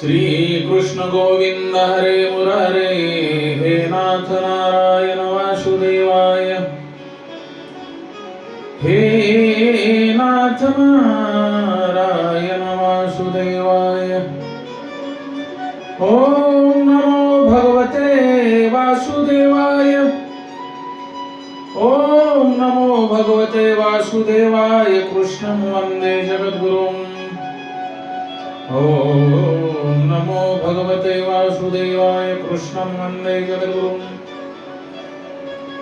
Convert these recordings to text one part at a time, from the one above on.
श्री कृष्ण गोविंद हरे मुरारे हे नाथ नारायण वासुदेवाय। हे नाथ नारायण वासुदेवाय। ओम नमो भगवते वासुदेवाय। ओम नमो भगवते वासुदेवाय। कृष्णं वन्दे जगद्गुरुम्। ॐ नमो भगवते वासुदेवाय कृष्णं वन्दे जगद्गुरुम्।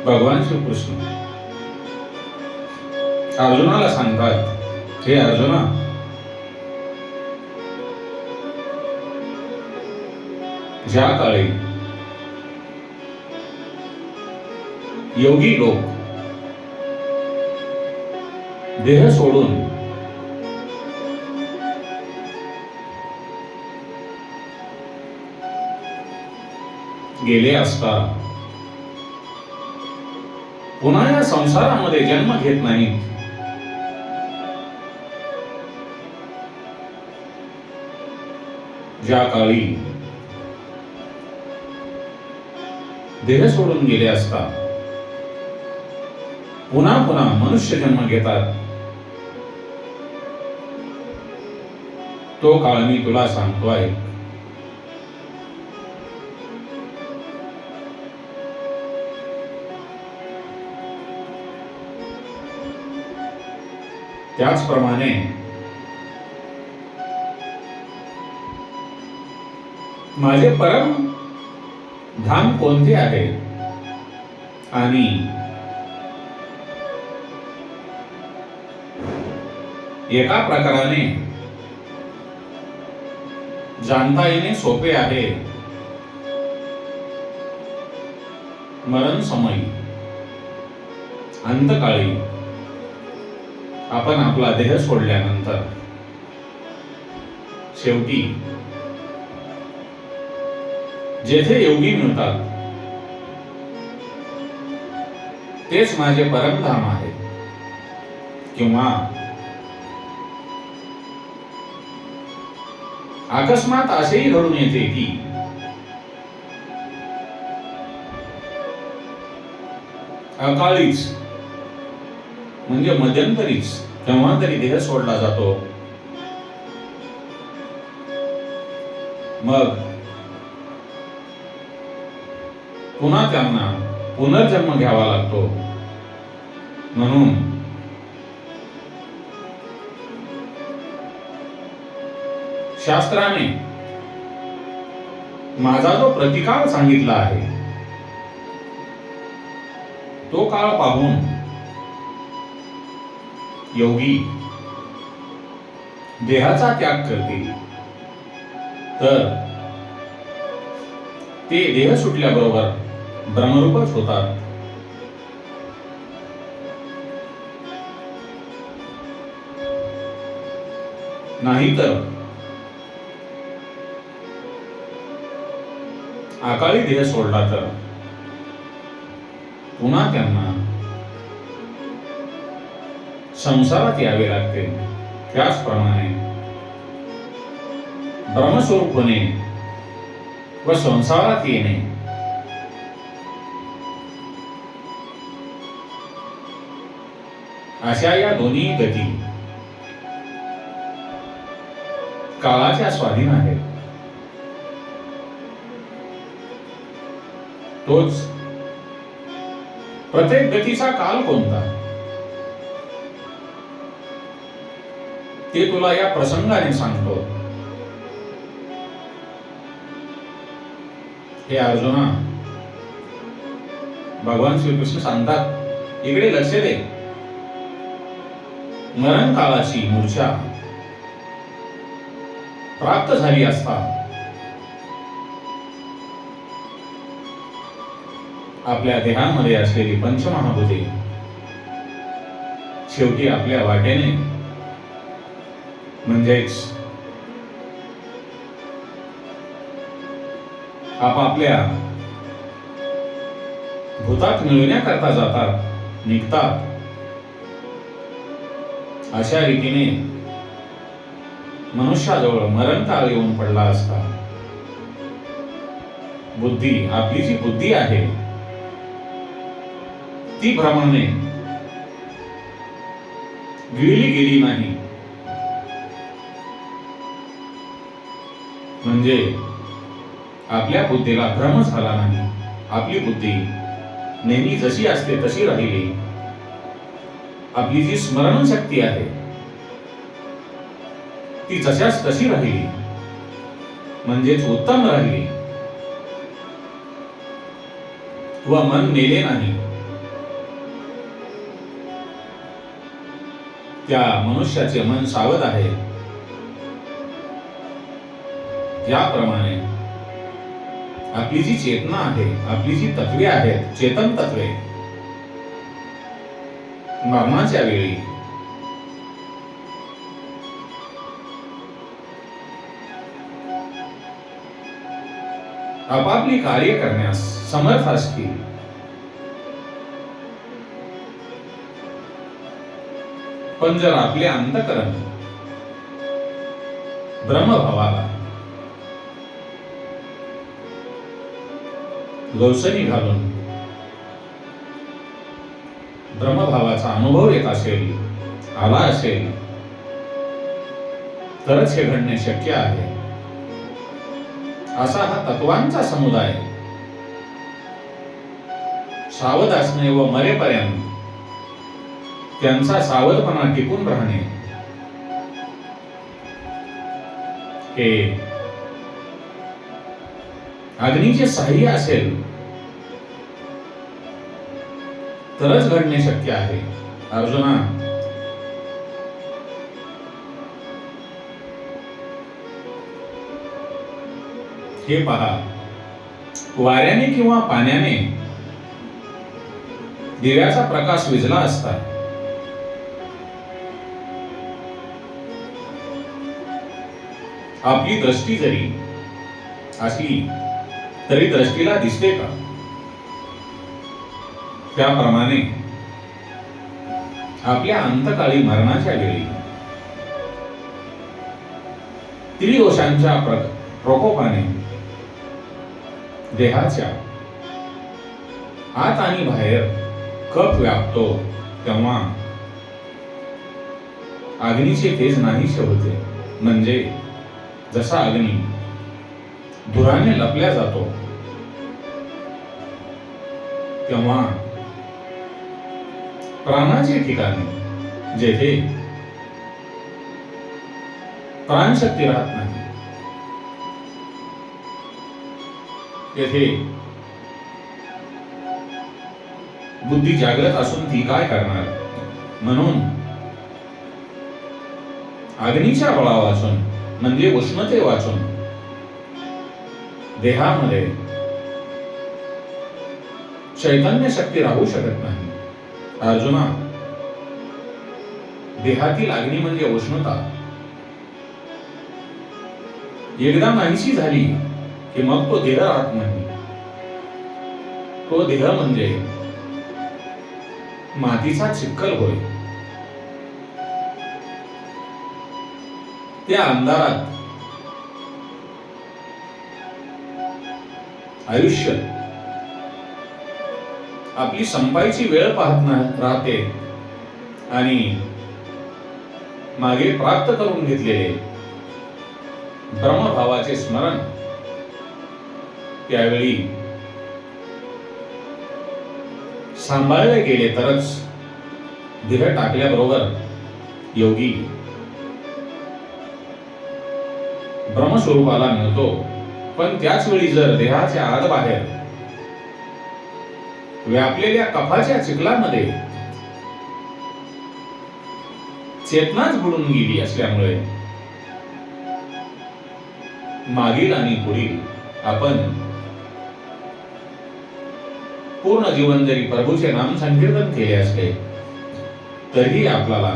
भगवान श्रीकृष्ण। अर्जुनाला सांगतात हे अर्जुना ज्या काळी योगी लोक देह सोडून गेले असता. पुन्हा या संसारामध्ये जन्म घेत नाहीत ज्या काळी देह सोडून गेले असता पुन्हा पुन्हा मनुष्य जन्म घेतात. तो काळ मी तुला सांगतो आहे त्याचप्रमाणे माझे परम धाम कोणते आहे? आणि एका प्रकाराने जाणता येणे सोपे आहे. मरण समयी अंतकाळी आपण आपला देह सोडल्यानंतर शेवटी जेथे योगी मिळतात तेच माझे परमधाम आहे. किंवा अकस्मात असेही घडून येते की अकाळीच म्हणजे मध्यंतरीच तेव्हा तरी देह सोडला जातो. मग पुन्हा त्यांना पुनर्जन्म घ्यावा लागतो. म्हणून शास्त्राने माझा जो प्रतिकाळ सांगितला आहे तो काळ पाहून योगी देहाचा त्याग करतील. तर ते देह सुटल्याबरोबर ब्रह्मरूपच होतात. नाहीतर अकाळी देह सोडला तर पुन्हा त्यांना संसारात यावे लागते. त्याचप्रमाणे ब्रह्मस्वरूप होणे व संसारात येणे. अशा या दोन्ही गती काळाच्या स्वाधीन आहेत. तोच प्रत्येक गतीचा काल कोणता? ते तुला या प्रसंगाने सांगतो. हे अर्जुना भगवान श्रीकृष्ण सांगतात इकडे लक्ष दे. मरण काळाची मूर्छा प्राप्त झाली असता आपल्या देहामध्ये असलेली पंचमहाभूते शेवटी आपल्या वाटेने म्हणजेच आपापल्या भूतात मिळवण्याकरता जातात निघतात. अशा रीतीने मनुष्याजवळ मरणकाळ येऊन पडला असता. बुद्धी आपली जी बुद्धी आहे ती भ्रमाने गिळली गेली नाही. म्हणजे आपल्या बुद्धीला भ्रम झाला नाही. आपली बुद्धी नेहमी जशी असते तशी राहिली. आपली जी स्मरण शक्ती आहे ती जशाच तशी राहिली. म्हणजेच उत्तम राहिली. व मन मेले नाही. त्या मनुष्याचे मन सावध आहे. याप्रमाणे आपली जी चेतना आहे आपली जी तत्वे आहेत चेतन तत्वे मरणाच्या वेळी आपापली कार्य करण्यास समर्थ असतील. पण जर आपले अंतकरण ब्रह्मभावाला गवसणी घालून. ब्रह्मभावाचा अनुभव येत असेल आला असेल तरच हे घडणे शक्य आहे. असा हा तत्वांचा समुदाय. सावध असणे व मरेपर्यंत त्यांचा सावधपणा टिकून राहणे. हे अग्नीचे सहाय्य असेल तरच घडणे शक्य आहे. अर्जुना हे पहा. वाऱ्याने किंवा पाण्याने दिव्याचा प्रकाश विजला असता. आपली दृष्टी जरी असली तरी दृष्टीला दिसते का? त्याप्रमाणे आपल्या अंतकाळी मरणाच्या वेळी त्रिदोषांच्या प्र- प्रकोपाने देहाच्या आत आणि बाहेर कप व्यापतो तेव्हा अग्नीचे तेज नाहीसे होते. म्हणजे जसा अग्नी धुराने लपल्या जातो. तेव्हा प्राणाचे ठिकाणी जेथे प्राणशक्ती राहत नाही तेथे बुद्धी जागृत असून ती काय करणार? म्हणून अग्नीच्या बळा वाचून म्हणजे उष्णते वाचून देहामध्ये चैतन्य शक्ती राहू शकत नाही. अर्जुना देहातील अग्नी म्हणजे उष्णता. एकदा नाहीशी झाली की मग तो देह राहत नाही. तो देह म्हणजे मातीचा चिक्कल होय. त्या अंधारात आयुष्य. आपली संपायची वेळ पाहत राहते. आणि मागे प्राप्त करून घेतलेले ब्रह्मभावाचे स्मरण त्यावेळी सांभाळले गेले तरच देह टाकल्याबरोबर योगी ब्रह्मस्वरूपाला मिळतो. पण त्याच वेळी जर देहाच्या आत बाहेर व्यापलेल्या कफाच्या चिखलामध्ये चेतनाच बुडून गेली असल्यामुळे मागील आणि पुढील आपण पूर्ण जीवन जरी प्रभूचे नाम संकीर्तन केले असले तरीही आपल्याला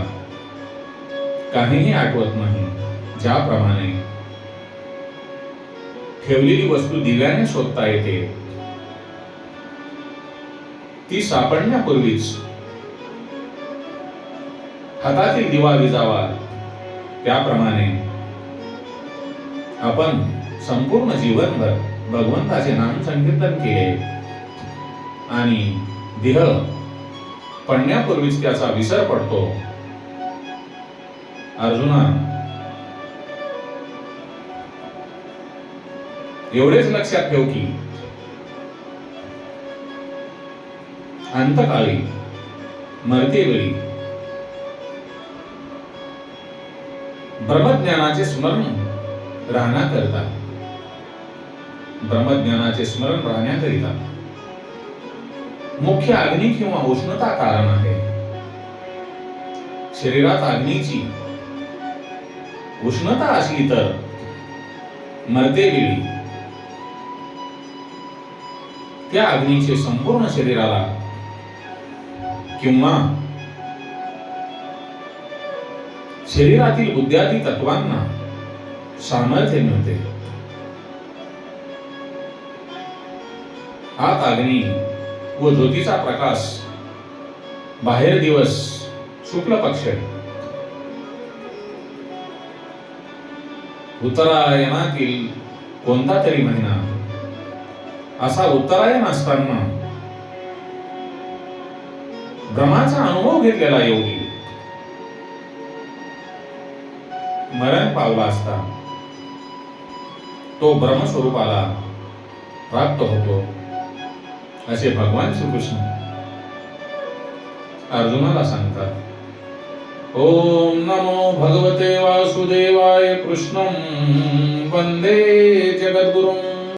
काहीही आठवत नाही ज्याप्रमाणे ठेवलेली वस्तू दिव्याने शोधता येते. ती सापडण्यापूर्वीच. हातातील दिवा विजावा. त्याप्रमाणे आपण संपूर्ण जीवनभर भगवंताचे नाम संकीर्तन केले. आणि देह पडण्यापूर्वीच त्याचा विसर पडतो. अर्जुना एवढेच लक्षात ठेव की अंतकाळी मरते वेळी ब्रह्मज्ञानाचे स्मरण राहण्याकरिता ब्रह्मज्ञानाचे स्मरण राहण्याकरिता मुख्य अग्नी किंवा उष्णता कारण आहे. शरीरात अग्नीची उष्णता असली तर मरते वेळी त्या अग्नीचे संपूर्ण शरीराला किंवा शरीरातील बुद्ध्यादी तत्वांना सामर्थ्य मिळते. आत अग्नी व ज्योतीचा प्रकाश बाहेर दिवस शुक्ल पक्ष उत्तरायणातील कोणता तरी महिना असा उत्तरायण असताना भ्रमाचा अनुभव घेतलेला योगी. मरण पावला असता तो ब्रह्मस्वरूपाला प्राप्त होतो असे भगवान श्रीकृष्ण अर्जुनाला सांगतात. ओम नमो भगवते वासुदेवाय कृष्ण वंदे जगद्गुरुं